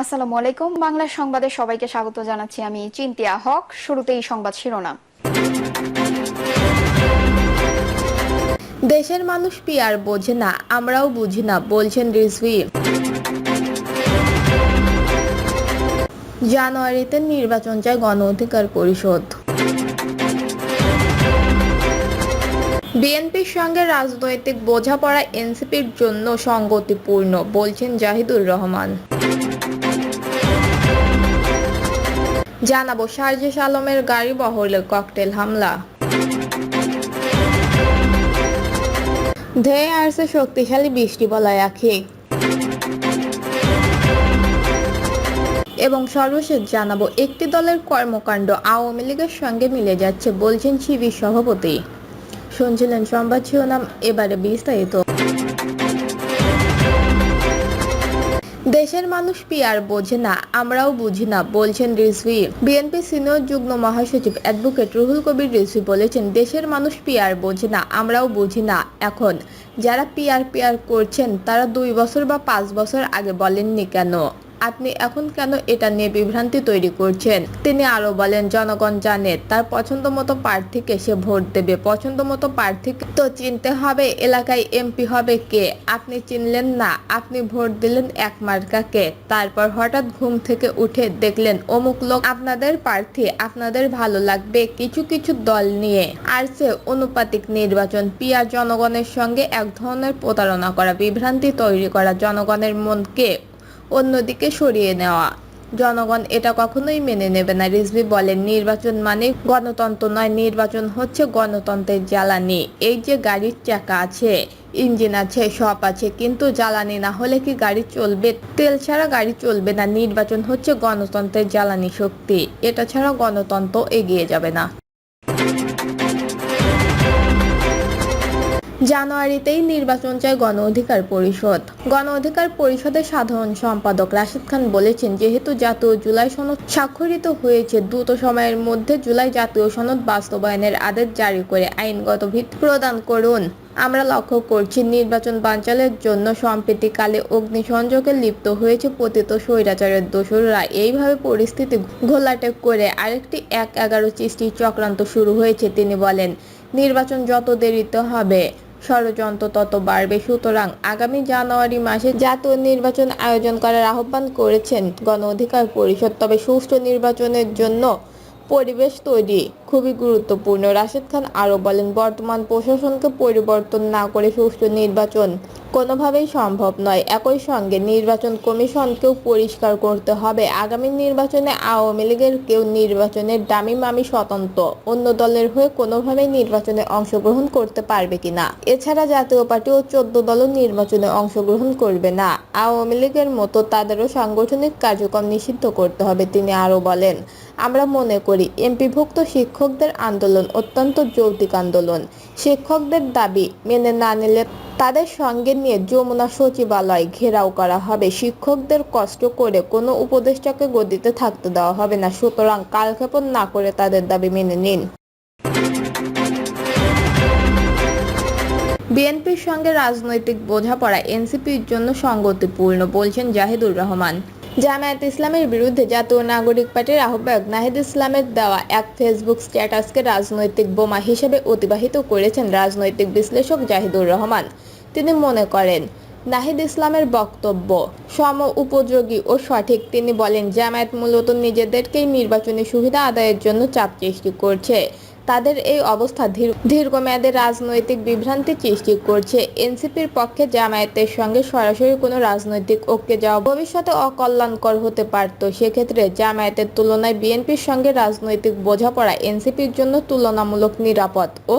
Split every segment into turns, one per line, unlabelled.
আসসালামু আলাইকুম। বাংলা সংবাদে সবাইকে স্বাগত জানাচ্ছি আমি চিন্তিয়া হক। শুরুতেই সংবাদ শিরোনাম।
দেশের মানুষ পিয়ার বোঝে না, আমরাও বুঝি না, বলছেন রিজভি। জানুয়ারিতে নির্বাচন চায় গণ অধিকার পরিষদ। বিএনপির সঙ্গে রাজনৈতিক বোঝাপড়া এনসিপির জন্য সঙ্গতিপূর্ণ বলছেন জাহিদুর রহমান। জানাব সার্জিস আলমের গাড়ি বহরে ককটেল হামলা। ধেয়ে আসছে শক্তিশালী বৃষ্টি বলয় আখি। এবং সর্বশেষ জানাব, একটি দলের কর্মকাণ্ড আওয়ামী লীগের সঙ্গে মিলে যাচ্ছে, বলছেন শিবির সভাপতি। শুনছিলেন সংবাদ শিরোনাম, এবারে বিস্তারিত। দেশের মানুষ পিয়ার বোঝে না, আমরাও বুঝি না, বলছেন রিজভি। বিএনপি সিনিয়র যুগ্ম মহাসচিব অ্যাডভোকেট রুহুল কবির রিজভি বলেছেন, দেশের মানুষ পিয়ার বোঝে না, আমরাও বুঝি না। এখন যারা পিয়ার পিয়ার করছেন, তারা দুই বছর বা পাঁচ বছর আগে বলেননি কেন? আপনি এখন কেন এটা নিয়ে বিভ্রান্তি তৈরি করছেন? তিনি আরও বলেন, জনগণ জানে, তার পছন্দ মতো প্রার্থীকে সে ভোট দেবে। পছন্দ মতো প্রার্থীকে তো চিনতে হবে, এলাকায় এমপি হবে কে? আপনি চিনলেন না, আপনি ভোট দিলেন এক মার্কাকে। তারপর হঠাৎ ঘুম থেকে উঠে দেখলেন, অমুক লোক আপনাদের প্রার্থী, আপনাদের ভালো লাগবে কিছু কিছু দল নিয়ে। আর সে অনুপাতিক নির্বাচন, পিয়ার জনগণের সঙ্গে এক ধরনের প্রতারণা করা, বিভ্রান্তি তৈরি করা, জনগণের মনকে অন্যদিকে সরিয়ে নেওয়া। জনগণ এটা কখনোই মেনে নেবে না। রিজভি বলেন, নির্বাচন মানে গণতন্ত্র নয়, নির্বাচন হচ্ছে গণতন্ত্রের জ্বালানি। এই যে গাড়ির চাকা আছে, ইঞ্জিন আছে, সব আছে, কিন্তু জ্বালানি না হলে কি গাড়ি চলবে? তেল ছাড়া গাড়ি চলবে না। নির্বাচন হচ্ছে গণতন্ত্রের জ্বালানি শক্তি। এটা ছাড়া গণতন্ত্র এগিয়ে যাবে না। জানুয়ারিতেই নির্বাচন চায় গণ অধিকার পরিষদ। গণ অধিকার পরিষদের সাধারণ সম্পাদক রাশিদ খান বলেছেন, যেহেতু জাতীয় জুলাই সনদ স্বাক্ষরিত হয়েছে, দ্রুত সময়ের মধ্যে জুলাই জাতীয় সনদ বাস্তবায়নের আদেশ জারি করে আইনগত ভিত্তি প্রদান করুন। আমরা লক্ষ্য করছি, নির্বাচন বাঞ্চালের জন্য সম্প্রীতিকালে অগ্নিসংযোগে লিপ্ত হয়েছে পতিত স্বৈরাচারের দোসররা। এইভাবে পরিস্থিতি ঘোলাটে করে আরেকটি এক এগারো সৃষ্টির চক্রান্ত শুরু হয়েছে, তিনি বলেন। নির্বাচন যত দেরিতে হবে ষড়যন্ত্র তত বাড়বে। সুতরাং আগামী জানুয়ারি মাসে জাতীয় নির্বাচন আয়োজন করার আহ্বান করেছেন গণ অধিকার পরিষদ। তবে সুষ্ঠু নির্বাচনের জন্য পরিবেশ তৈরি খুবই গুরুত্বপূর্ণ। রাশেদ খান আরও বলেন, বর্তমান প্রশাসনকে পরিবর্তন না করে সুষ্ঠু নির্বাচন কোনোভাবেই সম্ভব নয়। একই সঙ্গে নির্বাচন কমিশনকেও পরিষ্কার করতে হবে। আগামী নির্বাচনে আওয়ামী লীগের কেউ নির্বাচনের দামি মামি স্বতন্ত্র অন্য দলের হয়ে কোনোভাবেই নির্বাচনে অংশগ্রহণ করতে পারবে কিনা এছাড়া জাতীয় পার্টি ও চোদ্দ দলও নির্বাচনে অংশগ্রহণ করবে না। আওয়ামী লীগের মতো তাদেরও সাংগঠনিক কার্যক্রম নিষিদ্ধ করতে হবে, তিনি আরও বলেন। আমরা মনে করি, এমপিভুক্ত শিক্ষকদের আন্দোলন অত্যন্ত যৌক্তিক আন্দোলন। শিক্ষকদের দাবি মেনে না নিলে তাদের সঙ্গে নিয়ে যমুনা সচিবালয় ঘেরাও করা হবে। শিক্ষকদের কষ্ট করে কোনো উপদেষ্টাকে গদিতে থাকতে দেওয়া হবে না। সুতরাং কালক্ষেপণ না করে তাদের দাবি মেনে নিন। বিএনপির সঙ্গে রাজনৈতিক বোঝাপড়া এনসিপির জন্য সঙ্গতিপূর্ণ বলছেন জাহিদুর রহমান। জামায়াত ইসলামের বিরুদ্ধে জাতীয় নাগরিক পার্টির আহ্বায়ক নাহিদ ইসলামের দেওয়া এক ফেসবুক স্ট্যাটাসকে রাজনৈতিক বোমা হিসেবে অতিবাহিত করেছেন রাজনৈতিক বিশ্লেষক জাহিদুর রহমান। তিনি মনে করেন, নাহিদ ইসলামের বক্তব্য সম উপযোগী ও সঠিক। তিনি বলেন, জামায়াত মূলত নিজেদেরকেই নির্বাচনী সুবিধা আদায়ের জন্য চাপ সৃষ্টি করছে। তাদের এই অবস্থা দীর্ঘমেয়াদে রাজনৈতিক বিভ্রান্তি সৃষ্টি করছে। এনসিপির পক্ষে জামায়াতের সঙ্গে সরাসরি কোনো রাজনৈতিক ঐক্যে যাওয়া ভবিষ্যতে অকল্যাণকর হতে পারত। সেক্ষেত্রে জামায়াতের তুলনায় বিএনপির সঙ্গে রাজনৈতিক বোঝাপড়া এনসিপির জন্য তুলনামূলক নিরাপদ ও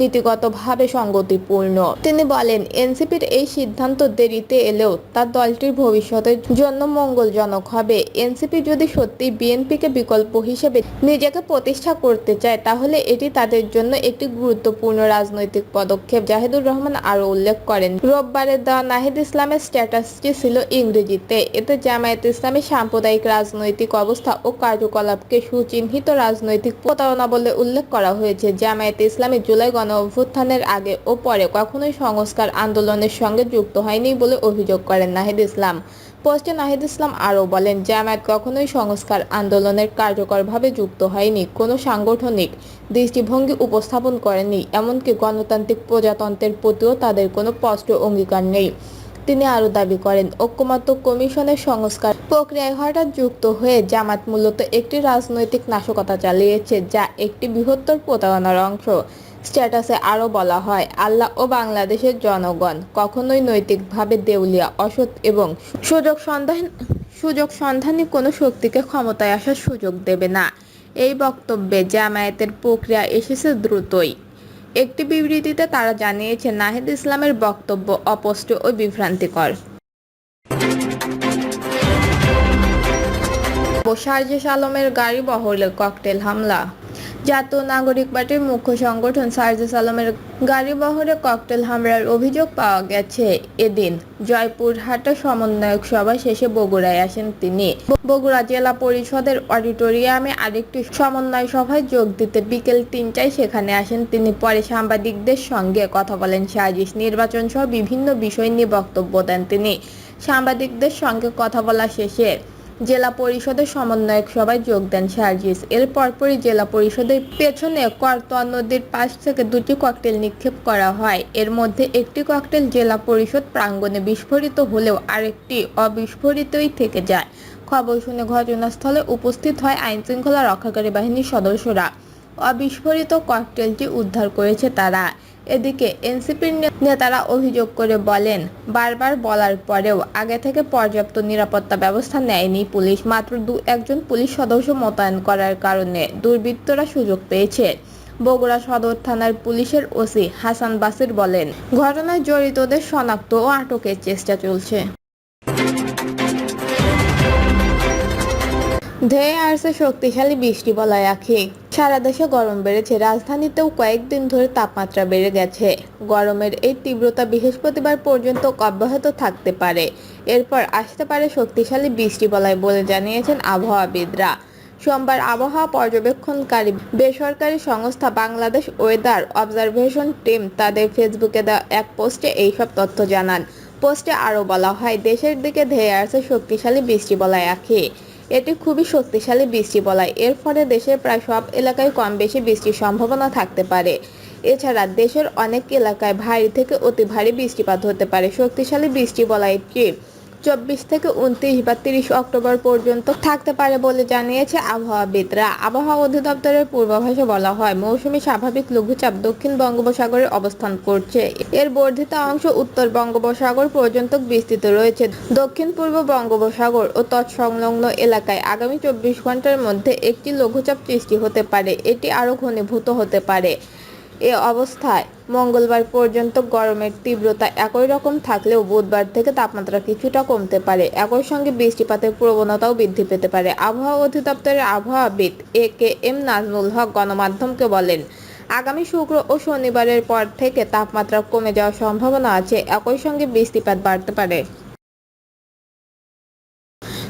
নীতিগতভাবে সঙ্গতিপূর্ণ। তিনি বলেন, এনসিপির এই সিদ্ধান্ত দেরিতে এলেও তার দলটির ভবিষ্যতের জন্য মঙ্গলজনক হবে। এনসিপি যদি সত্যি বিএনপিকে বিকল্প হিসেবে নিজেকে প্রতিষ্ঠা করতে চায়, তাহলে এটি তাদের জন্য একটি গুরুত্বপূর্ণ রাজনৈতিক পদক্ষেপ। জাহিদুর রহমান আরও উল্লেখ করেন, রোববারের দেওয়া নাহিদ ইসলামের স্ট্যাটাসটি ছিল ইংরেজিতে, এতে জামায়াত ইসলামের সাম্প্রদায়িক রাজনৈতিক অবস্থা ও কার্যকলাপকে সুচিহ্নিত রাজনৈতিক প্রতারণা বলে উল্লেখ করা হয়েছে। জামায়াত ইসলামী জুলাই গণ অভ্যুত্থানের আগে ও পরে কখনোই সংস্কার আন্দোলনের সঙ্গে যুক্ত হয়নি বলে অভিযোগ করেন নাহিদ ইসলাম। পোস্টে নাহিদ ইসলাম আরও বলেন, জামায়াত কখনোই সংস্কার আন্দোলনের কার্যকরভাবে যুক্ত হয়নি, কোনো সাংগঠনিক দৃষ্টিভঙ্গি উপস্থাপন করেনি, এমনকি গণতান্ত্রিক প্রজাতন্ত্রের প্রতিও তাদের কোনো স্পষ্ট অঙ্গীকার নেই। তিনি আরও দাবি করেন, ঐক্যমত্য কমিশনের সংস্কার প্রক্রিয়ায় হঠাৎ যুক্ত হয়ে জামাত মূলত একটি রাজনৈতিক নাশকতা চালিয়েছে, যা একটি বৃহত্তর প্রতারণার অংশ। স্ট্যাটাসে আরও বলা হয়, আল্লাহ ও বাংলাদেশের জনগণ কখনোই নৈতিকভাবে দেউলিয়া, অসৎ এবং সুযোগ সন্ধান, সুযোগ সন্ধানী কোনো শক্তিকে ক্ষমতায় আসার সুযোগ দেবে না। এই বক্তব্যে জামায়াতের প্রক্রিয়া এসেছে দ্রুতই। একটি বিবৃতিতে তারা জানিয়েছে, নাহিদ ইসলামের বক্তব্য অস্পষ্ট ও বিভ্রান্তিকর। সার্জিস আলমের গাড়ি বহরে ককটেল হামলা। জাতীয় নাগরিক পার্টির মুখ্য সংগঠন সার্জিস আলমের গাড়ি বহরে ককটেল হামলার অভিযোগ পাওয়া গেছে। এদিন জয়পুরহাটে সমন্বয়ক সভা শেষে বগুড়ায় আসেন তিনি। বগুড়া জেলা পরিষদের অডিটোরিয়ামে আরেকটি সমন্বয় সভায় যোগ দিতে বিকেল তিনটায় সেখানে আসেন তিনি। পরে সাংবাদিকদের সঙ্গে কথা বলেন সার্জিস নির্বাচন সহ বিভিন্ন বিষয় নিয়ে বক্তব্য দেন তিনি। সাংবাদিকদের সঙ্গে কথা বলা শেষে জেলা পরিষদের সমন্বয়ক সভায় যোগ দেন সার্জিস। এর পরপরই জেলা পরিষদের পেছনে করতোয়া নদীর পাশ থেকে দুটি ককটেল নিক্ষেপ করা হয়। এর মধ্যে একটি ককটেল জেলা পরিষদ প্রাঙ্গণে বিস্ফোরিত হলেও আরেকটি অবিস্ফোরিতই থেকে যায়। খবর শুনে ঘটনাস্থলে উপস্থিত হয় আইনশৃঙ্খলা রক্ষাকারী বাহিনীর সদস্যরা। অবিস্ফোরিত ককটেলটি উদ্ধার করেছে তারা। এদিকে এনসিপির নেতারা অভিযোগ করে বলেন, বারবার বলার পরেও আগে থেকে পর্যাপ্ত নিরাপত্তা ব্যবস্থা নেয়নি পুলিশ, মাত্র দু একজন পুলিশ সদস্য মোতায়েন করার কারণে দুর্বৃত্তরা সুযোগ পেয়েছে। বগুড়া সদর থানার পুলিশের ওসি হাসান বাসির বলেন, ঘটনায় জড়িতদের শনাক্ত ও আটকের চেষ্টা চলছে। ধেয়ে আসছে শক্তিশালী বৃষ্টি বলয় আখি। সারা দেশে গরম বেড়েছে। রাজধানীতেও কয়েকদিন ধরে তাপমাত্রা বেড়ে গেছে। গরমের এই তীব্রতা বৃহস্পতিবার পর্যন্ত অব্যাহত থাকতে পারে। এরপর আসতে পারে শক্তিশালী বৃষ্টি বলয় বলে জানিয়েছেন আবহাওয়াবিদরা। সোমবার আবহাওয়া পর্যবেক্ষণকারী বেসরকারি সংস্থা বাংলাদেশ ওয়েদার অবজারভেশন টিম তাদের ফেসবুকে দেওয়া এক পোস্টে এইসব তথ্য জানান। পোস্টে আরও বলা হয়, দেশের দিকে ধেয়ে আসছে শক্তিশালী বৃষ্টি বলয় আখি। এটি খুবই শক্তিশালী বৃষ্টি বলয়। এর ফলে দেশের প্রায় সব এলাকায় কম বেশি বৃষ্টির সম্ভাবনা থাকতে পারে। এছাড়া দেশের অনেক এলাকায় ভারী থেকে অতি ভারী বৃষ্টিপাত হতে পারে। শক্তিশালী বৃষ্টি বলয়টি চব্বিশ থেকে উনত্রিশ বা তিরিশ অক্টোবর পর্যন্ত থাকতে পারে বলে জানিয়েছে আবহাওয়াবিদরা। আবহাওয়া অধিদপ্তরের পূর্বাভাসে বলা হয়, মৌসুমি স্বাভাবিক লঘুচাপ দক্ষিণ বঙ্গোপসাগরে অবস্থান করছে। এর বর্ধিত অংশ উত্তর বঙ্গোপসাগর পর্যন্ত বিস্তৃত রয়েছে। দক্ষিণ পূর্ব বঙ্গোপসাগর ও তৎসংলগ্ন এলাকায় আগামী চব্বিশ ঘণ্টার মধ্যে একটি লঘুচাপ সৃষ্টি হতে পারে। এটি আরও ঘনীভূত হতে পারে। এ অবস্থায় মঙ্গলবার পর্যন্ত গরমের তীব্রতা একই রকম থাকলেও বুধবার থেকে তাপমাত্রা কিছুটা কমতে পারে। একই সঙ্গে বৃষ্টিপাতের প্রবণতাও বৃদ্ধি পেতে পারে। আবহাওয়া অধিদপ্তরের আবহাওয়াবিদ এ কে এম নাজমুল হক গণমাধ্যমকে বলেন, আগামী শুক্র ও শনিবারের পর থেকে তাপমাত্রা কমে যাওয়ার সম্ভাবনা আছে। একই সঙ্গে বৃষ্টিপাত বাড়তে পারে।